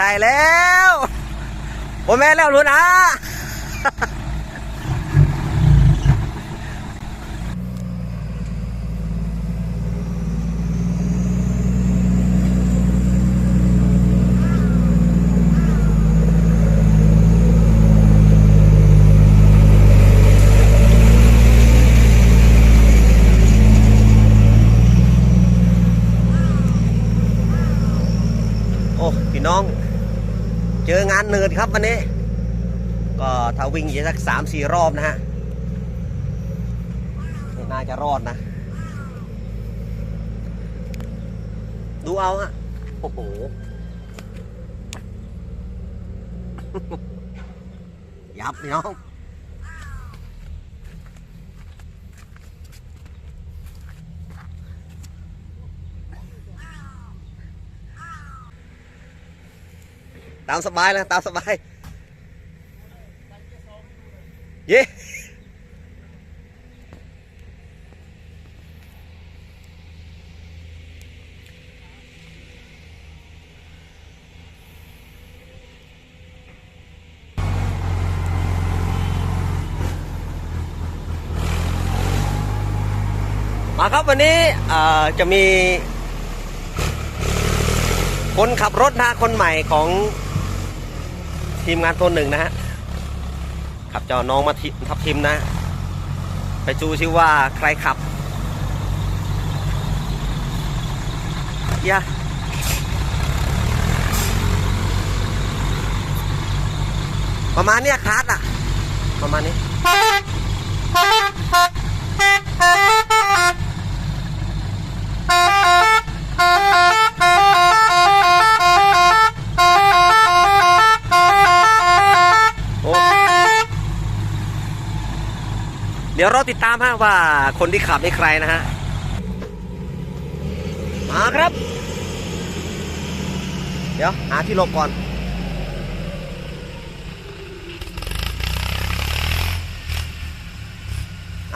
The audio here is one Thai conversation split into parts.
ใช่แล้วโอ้แม่แล้วลุนะ โอ้พี่น้อง เนินครับวันนี้ ก็ถ้าวิ่งอยู่สักสามสี่รอบนะฮะน่าจะรอดนะ ดูเอาฮะโอ้โหยับพี่น้อง ตามสบายเลยตามสบาย เย้มาครับวันนี้จะมีคนขับรถนะคนใหม่ของ ทีมงานตัวหนึ่งนะฮะขับเจ้าน้องมาท,ทับทิมนะ ไปจูชื่อว่าใครขับยะประมาณเนี้ยคาร์ดอะประมาณนี้ โอ้ เดี๋ยวเราติดตามฮะว่าคนที่ขับเป็นใครนะฮะ มาครับ เดี๋ยวหาที่หลบก่อน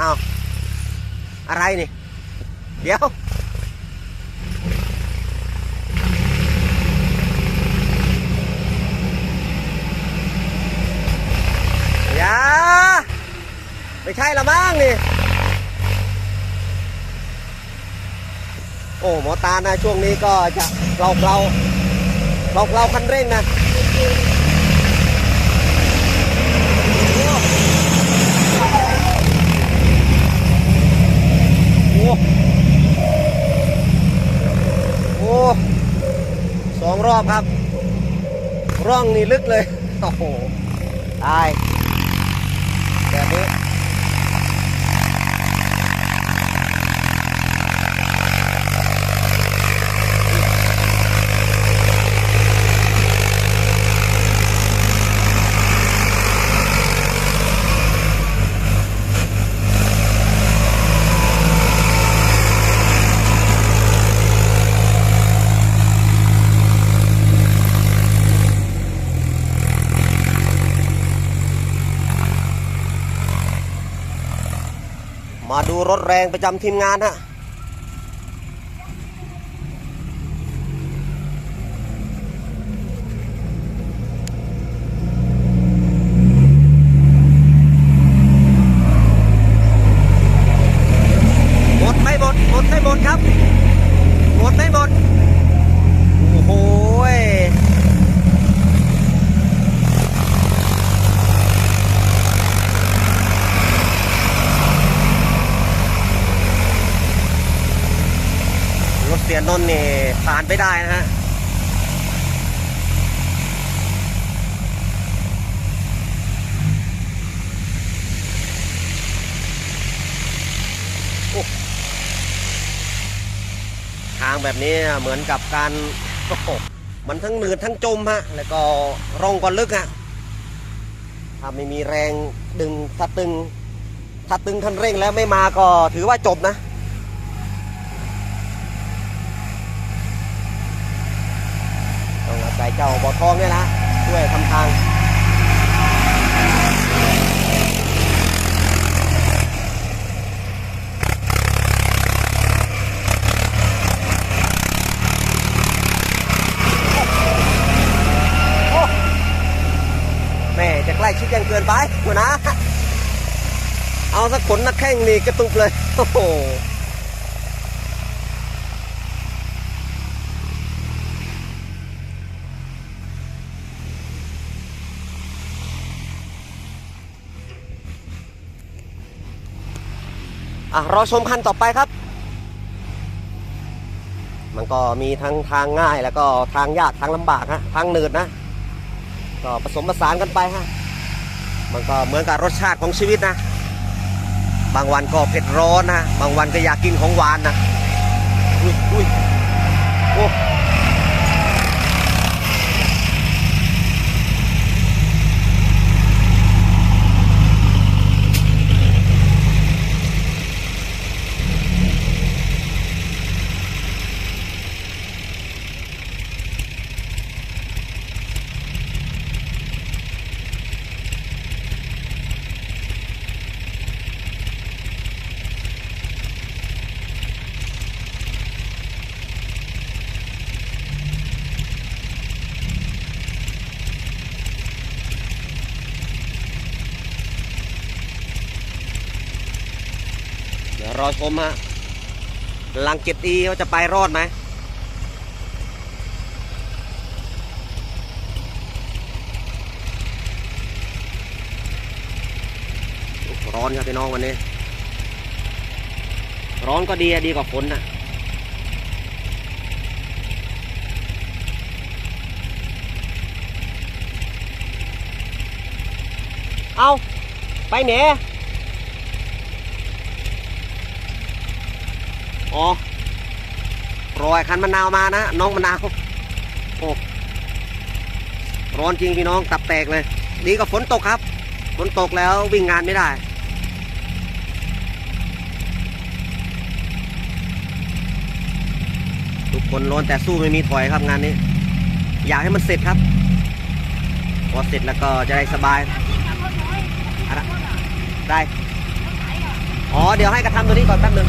อ้าวอะไรนี่ เดี๋ยว อย่าไม่ใช่ละมั้งนี่โอ้หมอตานะช่วงนี้ก็จะเราเราเราเราคันเร่งนะโอ้โอ้สองรอบครับ ร่องนี่ลึกเลย โอ้โห ตายแบบนี้มา ดูรถแรงประจำทีมงานฮะ หมดไม่หมด หมดไม่หมดครับ หมดไม่หมด โอ้โหยรถเสียนนท์นี่ผ่านไม่ได้นะฮะ ทางแบบนี้เหมือนกับการโอ้โหมันทั้งหนืดทั้งจมฮะ แล้วก็ร่องก็ลึกฮะ ถ้าไม่มีแรงดึงถ้าตึงถ้าตึงคันเร่งแล้วไม่มาก็ถือว่าจบนะต้องอาศัยเจ้าบ่อทองเนี่ยนะช่วยทำทาง นไปหัวหนะ เอา สักขนนักแข้งนี่กระตุกเลย โอ้โหอะรอชมคันต่อไปครับ มันก็มีทั้งทางง่ายแล้วก็ทางยากทางลำบากฮะทางหนืดนะก็ผสมผสานกันไปฮะมันก็เหมือนกับรสชาติของชีวิตนะ บางวันก็เผ็ดร้อนนะ บางวันก็อยากกินของหวานนะ อุ้ยอุ้ยโอ้ รอชมฮะลังเจ็ดอีว่าจะไปรอดไหมร้อนครับพี่น้องวันนี้ ร้อนก็ดีอะดีกว่าฝนนะเอาไปไหน อ๋อรอยคันมะนาวมานะน้องมะนาวโอ้ร้อนจริงพี่น้องตับแตกเลย ดีกว่าฝนตกครับ ฝนตกแล้ววิ่งงานไม่ได้ ทุกคนร้อนแต่สู้ไม่มีถอยครับงานนี้ อยากให้มันเสร็จครับ พอเสร็จแล้วก็จะได้สบายได้ อ๋อ เดี๋ยวให้กระทำตัวนี้ก่อนแป๊บหนึง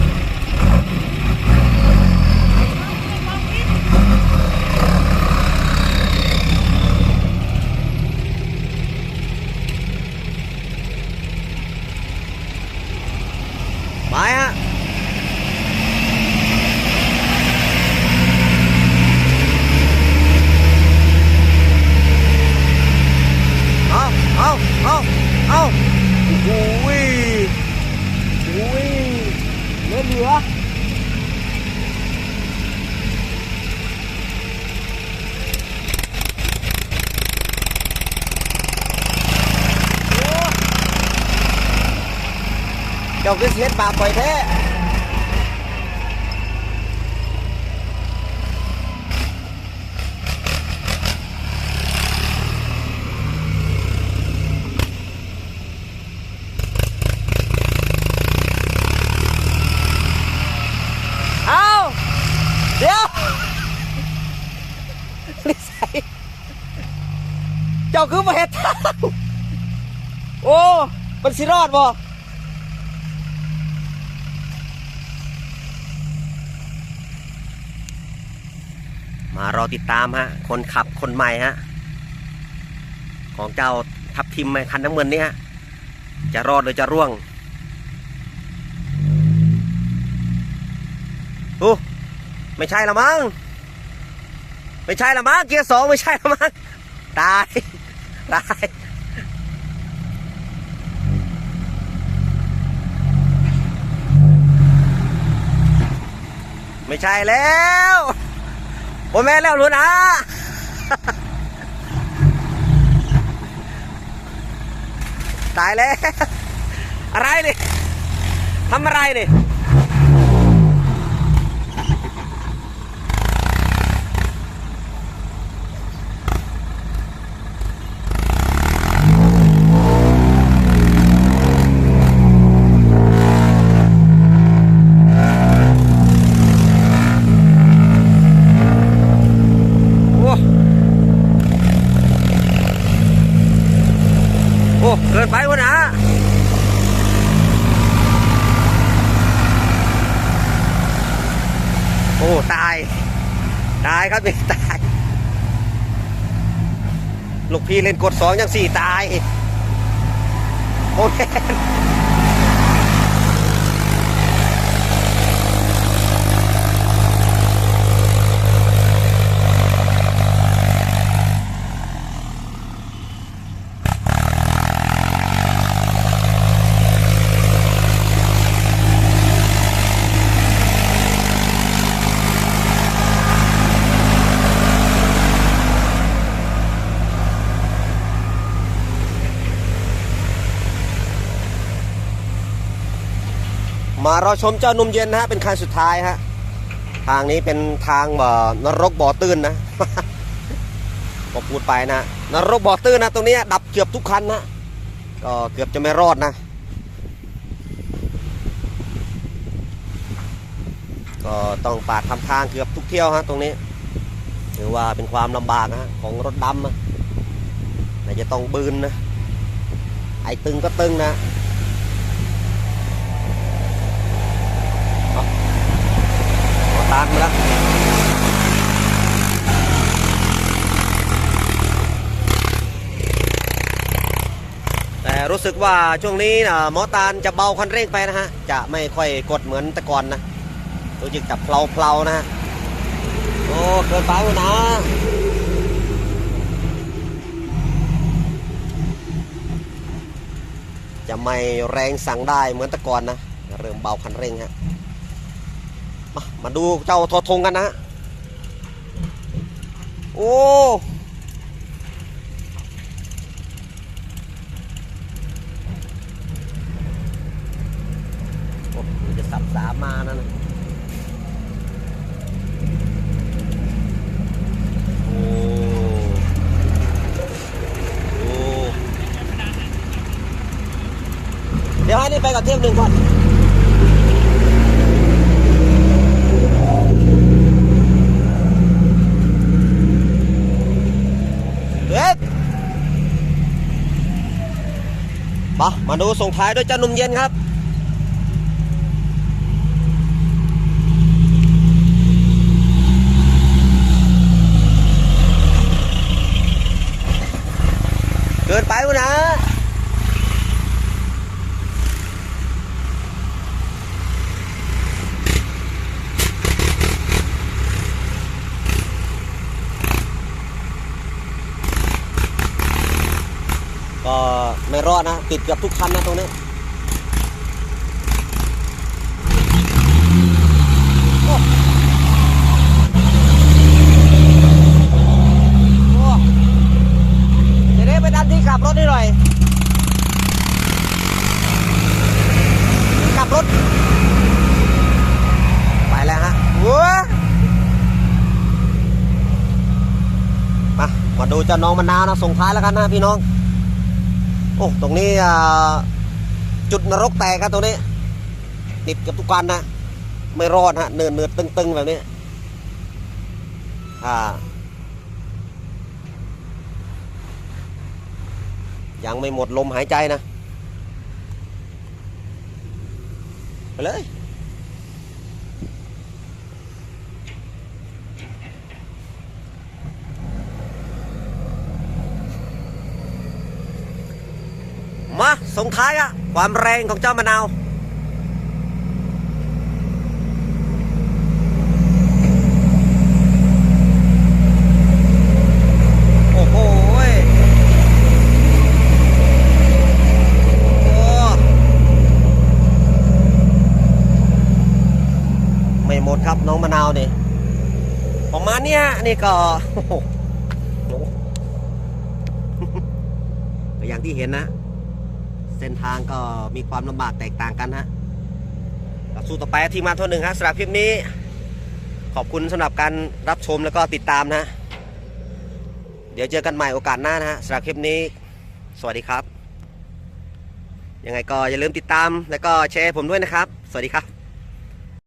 ไปฮะ เอาเอาเอาเอาโอ้ยโอ้ยเหลือเหลือโอ้เจ้าคือเสียบาปปล่อยแท้เอาเดี๋ยวนิสัยเจ้าคือมาเห็ดทางโอ้มันสิรอดบ่ มารอติดตามฮะ คนขับคนใหม่ฮะ ของเจ้าทับทิมไหมคันน้ำเงินนี่ฮะ จะรอดหรือจะร่วงโอ้ไม่ใช่ละมั้ง ไม่ใช่ละมั้ง เกียร์สองไม่ใช่ละมั้ง ตาย ตายไม่ใช่แล้ว โอแม่แล้วรู้นะตายแล้วอะไรนี่ทำอะไรนี่ โอ้โอ้เกินไปวะนะ โอ้ ตาย ตายครับนี่ตากลูกพี่เล่นกดสองยังสี่ตายโอเค มารอชมเจ้านมเย็นนะฮะเป็นคันสุดท้ายฮะทางนี้เป็นทางบ่อนรกบ่อตื้นนะก็พูดไปนะนรกบ่อตื้นนะตรงนี้ดับเกือบทุกคันนะก็เกือบจะไม่รอดนะก็ต้องปาดทำทางเกือบทุกเที่ยวฮะตรงนี้ถือว่าเป็นความลำบากนะฮะของรถดำนะจะต้องบืนนะไอ้ตึงก็ตึงนะ ขอ ตามมาแล้วแต่รู้สึกว่าช่วงนี้นะหมอตาลจะเบาคันเร่งไปนะฮะ จะไม่ค่อยกดเหมือนแต่ก่อนนะรู้สึกจะเพลาๆนะฮะ โอ้เกินไปนะจะไม่แรงสั่งได้เหมือนแต่ก่อนนะ เริ่มเบาคันเร่งฮะ มามาดูเจ้าทอทงกันนะโอ้โอ้มันจะสับสามานั่นโอ้โอ้เดี๋ยวให้นี่ไปกับเทียบหนึ่งก่อน เด็ก มามาดูส่งท้ายด้วยเจ้านุ่มเย็นครับ เกินไปวะนะ ก็ไม่รอดนะ ติดเกือบทุกคันนะตรงนี้เจได้เป็นอันที่กลับรถนี่หน่อยกลับรถ ไปแล้วฮะวัวมา มาดูเจ้าน้องมะนาวนะส่งท้ายแล้วกันนะพี่น้อง โอ้ตรงนี้จุดนรกแตกครับตรงนี้ ติดกับทุกวันนะ ไม่รอดฮะเนินเนินตึงๆแบบนี้อ่ายังไม่หมดลมหายใจนะ ไปเลย มาส่งท้ายอะความแรงของเจ้ามะนาวโอ้โหไม่หมดครับน้องมะนาวนี่ประมาณเนี้ยนี่ก็โอ้โหก็อย่างที่เห็นนะ เส้นทางก็มีความลำบากแตกต่างกันฮะสู้ต่อไปทีมงานท่านหนึ่งฮะสำหรับคลิปนี้ ขอบคุณสำหรับการรับชมแล้วก็ติดตามนะ เดี๋ยวเจอกันใหม่โอกาสหน้านะฮะสำหรับคลิปนี้ สวัสดีครับ ยังไงก็อย่าลืมติดตามแล้วก็แชร์ผมด้วยนะครับ สวัสดีครับ